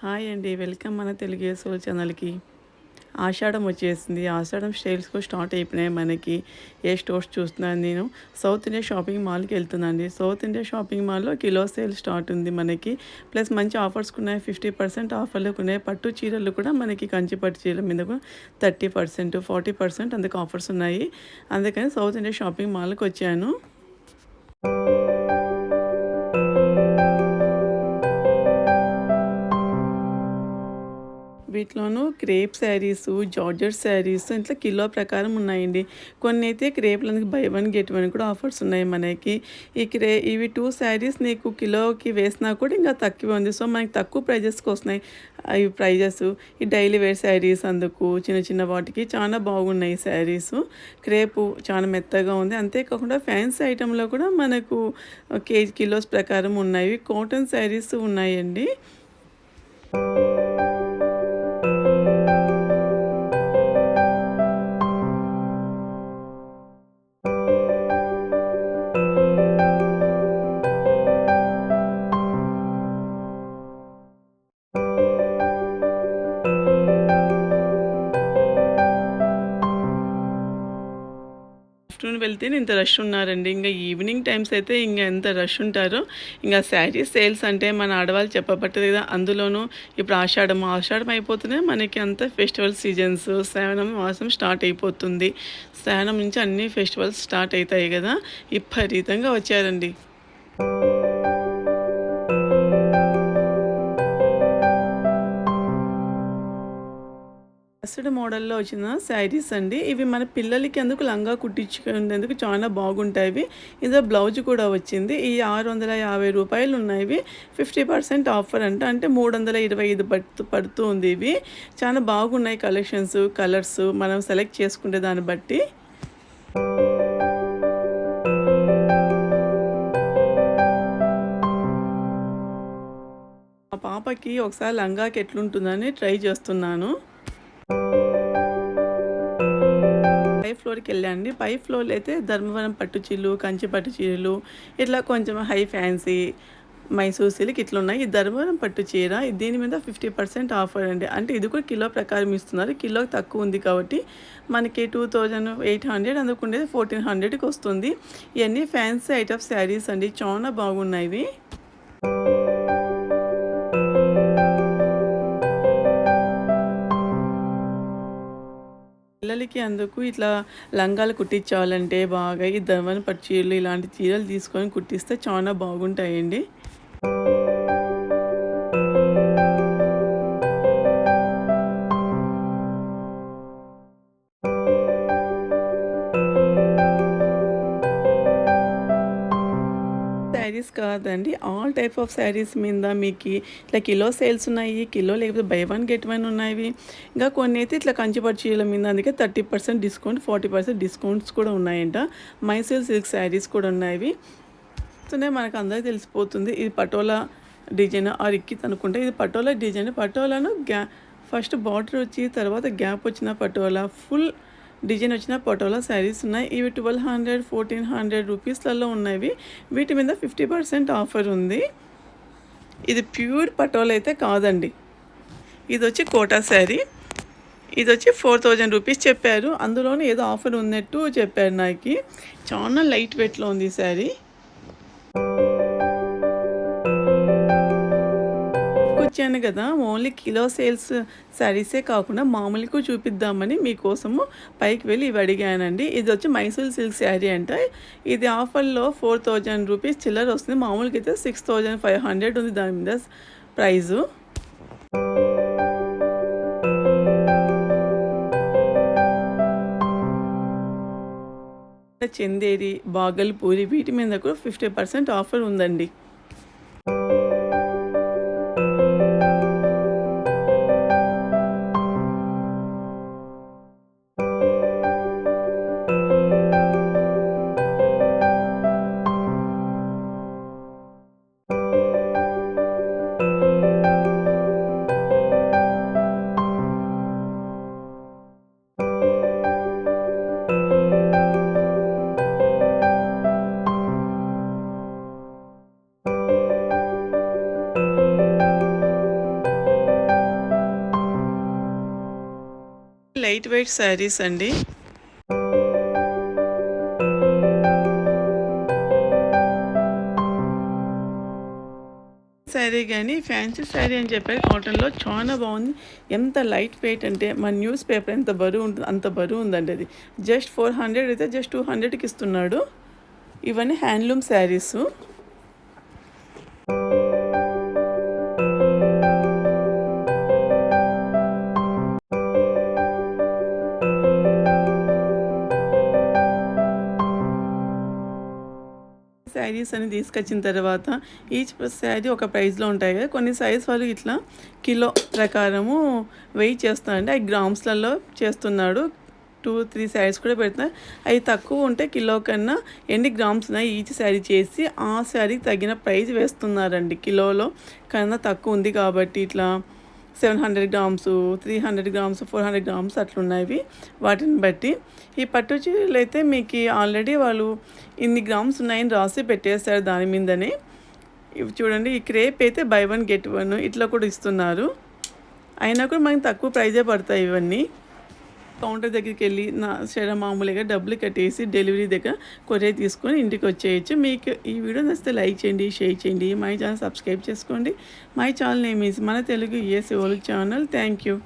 Hi అండి. Welcome మన Telugu soul ఛానల్కి. ఆషాఢం వచ్చేసింది. ఆషాఢం సేల్స్ కూడా స్టార్ట్ అయిపోయినాయి మనకి. ఏ స్టోర్స్ చూస్తున్నాను నేను? సౌత్ ఇండియా షాపింగ్ మాల్కి వెళ్తున్నాను సౌత్ ఇండియా షాపింగ్ మాల్లో కిలో సేల్ స్టార్ట్ ఉంది మనకి. ప్లస్ మంచి ఆఫర్స్ ఉన్నాయి ఫిఫ్టీ పర్సెంట్ ఆఫర్లు ఉన్నాయి పట్టు చీరలు కూడా మనకి కంచి పట్టు చీరల మీద కూడా థర్టీ పర్సెంట్ ఫార్టీ పర్సెంట్ అందుకు ఆఫర్స్ ఉన్నాయి. అందుకని సౌత్ ఇండియా షాపింగ్ మాల్కి వచ్చాను. క్రేప్ శారీస్ జార్జెట్ శారీస్ ఇట్లా కిలో ప్రకారం ఉన్నాయండి. కొన్ని అయితే క్రేప్లకి బై వన్ గెట్ వన్ కూడా ఆఫర్స్ ఉన్నాయి మనకి. ఈ క్రే ఇవి టూ శారీస్ నీకు కిలోకి వేసినా కూడా ఇంకా తక్కువ ఉంది. సో మనకి తక్కువ ప్రైజెస్కి వస్తున్నాయి. అవి ప్రైజెస్. ఈ డైలీ వేర్ శారీస్ అందుకు చిన్న చిన్న వాటికి చాలా బాగున్నాయి శారీస్. క్రేపు చాలా మెత్తగా ఉంది. అంతేకాకుండా ఫ్యాన్సీ ఐటెంలో కూడా మనకు కేజీ కిలోస్ ప్రకారం ఉన్నాయి. కాటన్ శారీస్ ఉన్నాయండి. తీసుకొని వెళ్తే ఇంత రష్ ఉన్నారండి. ఇంకా ఈవినింగ్ టైమ్స్ అయితే ఇంకా ఎంత రష్ ఉంటారో. ఇంకా శారీ సేల్స్ అంటే మన ఆడవాళ్ళు చెప్పబట్టదు కదా అందులోనూ ఇప్పుడు ఆషాఢం ఆషాఢం అయిపోతూనే మనకి అంత ఫెస్టివల్ సీజన్స్ శ్రావణం మాసం స్టార్ట్ అయిపోతుంది. శ్రావణం నుంచి అన్ని ఫెస్టివల్స్ స్టార్ట్ అవుతాయి కదా. విపరీతంగా వచ్చారండి. మిక్స్డ్ మోడల్లో వచ్చిన శారీస్ అండి. ఇవి మన పిల్లలకి ఎందుకు లంగా కుట్టించుకునేందుకు చాలా బాగుంటాయి ఇందులో బ్లౌజ్ కూడా వచ్చింది. ఈ ఆరు వందల యాభై రూపాయలు ఉన్నాయి ఫిఫ్టీ పర్సెంట్ ఆఫర్ అంట. అంటే మూడు వందల ఇరవై ఐదు పడుతూ పడుతూ ఉంది ఇవి. చాలా బాగున్నాయి కలెక్షన్స్ కలర్స్. మనం సెలెక్ట్ చేసుకునే దాన్ని బట్టి. మా పాపకి ఒకసారి లంగాకి ఎట్లుంటుందని ట్రై చేస్తున్నాను. పై ఫ్లోర్కి వెళ్ళండి. పై ఫ్లోర్లో అయితే ధర్మవరం పట్టు చీరలు కంచి పట్టు చీరలు ఇట్లా కొంచెం హై ఫ్యాన్సీ మైసూర్ సిల్క్ ఇట్లా ఉన్నాయి. ఈ ధర్మవరం పట్టు చీర దీని మీద ఫిఫ్టీ పర్సెంట్ ఆఫర్ అండి. అంటే ఇది కూడా కిలో ప్రకారం ఇస్తున్నారు. కిలోకి తక్కువ ఉంది కాబట్టి మనకి టూ థౌజండ్ ఎయిట్ హండ్రెడ్ అందుకుండేది ఫోర్టీన్ హండ్రెడ్కి వస్తుంది. ఇవన్నీ ఫ్యాన్సీ ఐటమ్ శారీస్ అండి. చాలా బాగున్నాయి పిల్లలకి అందుకు ఇట్లా లంగాలు కుట్టించాలంటే బాగా ఈ దమన పట్టు చీరలు ఇలాంటి చీరలు తీసుకొని కుట్టిస్తే చాలా బాగుంటాయండి. శారీస్ కాదండి. ఆల్ టైప్ ఆఫ్ శారీస్ మీద మీకు ఇట్లా కిలో సేల్స్ ఉన్నాయి కిలో లేకపోతే బై వన్ గెట్ వన్ ఉన్నాయి ఇంకా కొన్ని అయితే ఇట్లా కంచిపట్టు చీరల మీద అందుకే thirty percent discount forty percent discounts కూడా ఉన్నాయంట. మైసూర్ సిల్క్ శారీస్ కూడా ఉన్నాయి సో మనకు అందరికీ తెలిసిపోతుంది. ఇది పటోలా డిజైన్. ఆ రిక్కిత్ అనుకుంటే ఇది పటోలా డిజైన్. పటోలాను గ్యా ఫస్ట్ బార్డర్ వచ్చి తర్వాత గ్యాప్ వచ్చిన పటోలా. ఫుల్ డిజైన్ వచ్చిన పటోలా శారీస్ ఉన్నాయి. ఇవి ట్వెల్వ్ హండ్రెడ్ ఫోర్టీన్ హండ్రెడ్ రూపీస్లలో ఉన్నవి. వీటి మీద ఫిఫ్టీ పర్సెంట్ ఆఫర్ ఉంది. ఇది ప్యూర్ పటోలా అయితే కాదండి. ఇది వచ్చి కోటా శారీ. ఇది వచ్చి ఫోర్ థౌజండ్ రూపీస్ చెప్పారు. అందులోనే ఏదో ఆఫర్ ఉన్నట్టు చెప్పారు నాకు. చాలా లైట్ వెయిట్లో ఉంది ఈ శారీ. ఇచ్చాను కదా ఓన్లీ కిలో సేల్స్ శారీసే కాకుండా మామూలుగా చూపిద్దామని మీకోసము పైకి వెళ్ళి ఇవి అడిగానండి. ఇది వచ్చి మైసూర్ సిల్క్ శారీ అంట. ఇది ఆఫర్లో ఫోర్ థౌజండ్ రూపీస్ చిల్లర వస్తుంది. మామూలుగా అయితే సిక్స్ థౌజండ్ ఫైవ్ హండ్రెడ్ ఉంది దాని మీద ప్రైజు. చందేరి బాగల్పూరి వీటి మీద కూడా ఫిఫ్టీ పర్సెంట్ ఆఫర్ ఉందండి. లైట్ వెయిట్ శారీస్ అండి. శారీ కానీ ఫ్యాన్సీ శారీ అని చెప్పారు. కాటన్లో చాలా బాగుంది. ఎంత లైట్ వెయిట్ అంటే మన న్యూస్ పేపర్ ఎంత బరువు ఉంటుంది అంత బరువు ఉందండి అది. జస్ట్ ఫోర్ హండ్రెడ్ అయితే జస్ట్ టూ హండ్రెడ్కి ఇస్తున్నాడు. ఇవన్నీ హ్యాండ్లూమ్ శారీస్. శారీస్ అని తీసుకొచ్చిన తర్వాత ఈచ్ శారీ ఒక ప్రైస్లో ఉంటాయి కదా. కొన్ని సైజ్ వాళ్ళు ఇట్లా కిలో ప్రకారము వెయిట్ చేస్తున్నారండి అవి గ్రామ్స్లలో చేస్తున్నాడు. టూ త్రీ శారీస్ కూడా పెడుతున్నారు అవి తక్కువ ఉంటే కిలో కన్నా ఎన్ని గ్రామ్స్ ఉన్నాయి ఈచ్ శారీ చేసి ఆ శారీకి తగిన ప్రైస్ వేస్తున్నారండి. కిలోలో కన్నా తక్కువ ఉంది కాబట్టి ఇట్లా seven hundred grams three hundred grams four hundred grams అట్లున్నాయి వాటిని బట్టి ఈ పట్టు చీరలు అయితే మీకు ఆల్రెడీ వాళ్ళు ఇన్ని గ్రామ్స్ ఉన్నాయని రాసి పెట్టేస్తారు దాని మీదనే. ఇవి చూడండి ఈ క్రేప్ అయితే బై వన్ గెట్ వన్ ఇట్లా కూడా ఇస్తున్నారు. అయినా కూడా మనకి తక్కువ ప్రైజే పడతాయి ఇవన్నీ. కౌంటర్ దగ్గరికి వెళ్ళి నా సరే మామూలుగా డబ్బులు కట్టేసి డెలివరీ దగ్గర కొరియర్ తీసుకొని ఇంటికి వచ్చేయచ్చు. మీకు ఈ వీడియో నచ్చితే లైక్ చేయండి షేర్ చేయండి. మై ఛానల్ సబ్స్క్రైబ్ చేసుకోండి. My channel name is Mana Telugu ESOL channel. Thank you.